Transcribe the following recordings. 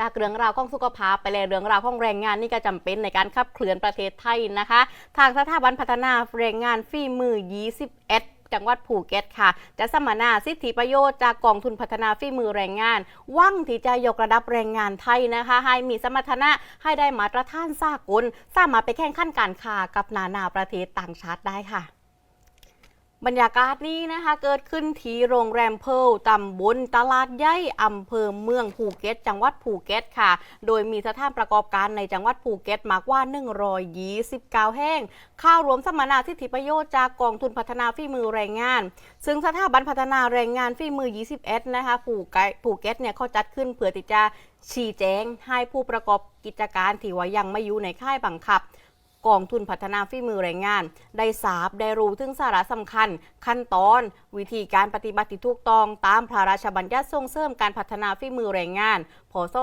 จากเรื่องราวของสุขภาพไปเลยเรื่องราวของแรงงานนี่ก็จำเป็นในการขับเคลื่อนประเทศไทยนะคะ ทางสถาบันพัฒนาแรงงานฝีมือ 21จังหวัดภูเก็ตค่ะ จะสัมมนาสิทธิประโยชน์จากกองทุนพัฒนาฝีมือแรงงาน ว่างที่จะยกระดับแรงงานไทยนะคะ ให้มีสมรรถนะให้ได้มาตรฐานสากล สามารถไปแข่งขันการค้ากับนานาประเทศต่างชาติได้ค่ะ บรรยากาศนี้นะคะเกิดขึ้นที่โรงแรมเพิลตำบลตลาดใหญ่อำเภอเมืองภูเก็ต จังหวัดภูเก็ตค่ะ โดยมีสถานประกอบการในจังหวัดภูเก็ตมากว่า 129 แห่ง ข้าวรวมสมมนาสิทธิประโยชน์จากกองทุนพัฒนาฝีมือแรงงาน ซึ่งสถาบันพัฒนาแรงงานฝีมือ 21 นะคะภูเก็ตภูเก็ตเนี่ยเขาจัดขึ้นเพื่อที่จะชี้แจงให้ผู้ประกอบกิจการที่ว่ายังไม่อยู่ในค่ายบังคับ กองทุนพัฒนาฝีมือแรงงาน ได้ทราบได้รู้ถึงสาระสำคัญ ขั้นตอน วิธีการปฏิบัติที่ถูกต้องตามพระราชบัญญัติส่งเสริมการพัฒนาฝีมือแรงงานพศ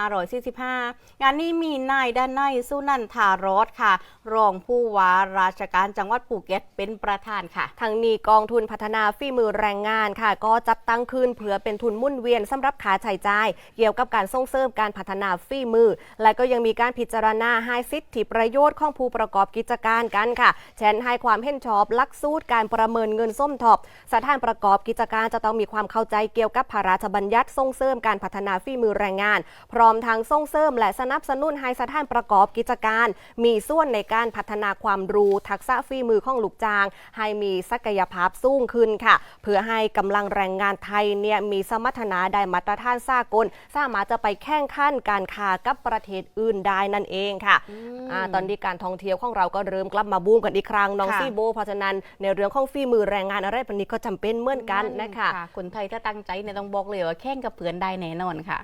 2545 งานนี้มีนายด้านในสุนันทารอดค่ะ รองผู้ว่าราชการจังหวัดภูเก็ตเป็นประธานค่ะ ทางนี้กองทุนพัฒนาฝีมือแรงงานค่ะ ก็จัดตั้งขึ้นเพื่อเป็นทุนมุ่นเวียนสำหรับขาใช้จ่ายเกี่ยวกับการส่งเสริมการพัฒนาฝีมือ และก็ยังมีการพิจารณาให้สิทธิประโยชน์ของผู้ประกอบกิจการกันค่ะ เช่นให้ความเห็นชอบลักสูตรการประเมินเงินส้มทบสถานประกอบกิจการจะต้องมีความเข้าใจเกี่ยวกับพระราชบัญญัติส่งเสริมการพัฒนาฝีมือแรงงาน พร้อมทางส่งเสริมและสนับสนุนให้สถานประกอบกิจการ มีส่วนในการพัฒนาความรู้ ทักษะฝีมือของลูกจ้าง ให้มีศักยภาพสูงขึ้นค่ะ เพื่อให้กำลังแรงงานไทยเนี่ยมีสมรรถนะได้มาตรฐานสากล สามารถจะไปแข่งขันการค้ากับประเทศอื่นได้นั่นเองค่ะอาตอนนี้การท่องเที่ยวของเราก็เริ่มกลับมาบูมกันอีกครั้งน้องค่ะซีโบเพราะฉะนั้นในเรื่องของฝีมือแรงงานอะไรแบบนี้ก็จำเป็นเหมือนกันนะคะคนไทยถ้าตั้งใจเนี่ยต้องบอกเลยว่าแข่งกับเพื่อนได้แน่นอนค่ะ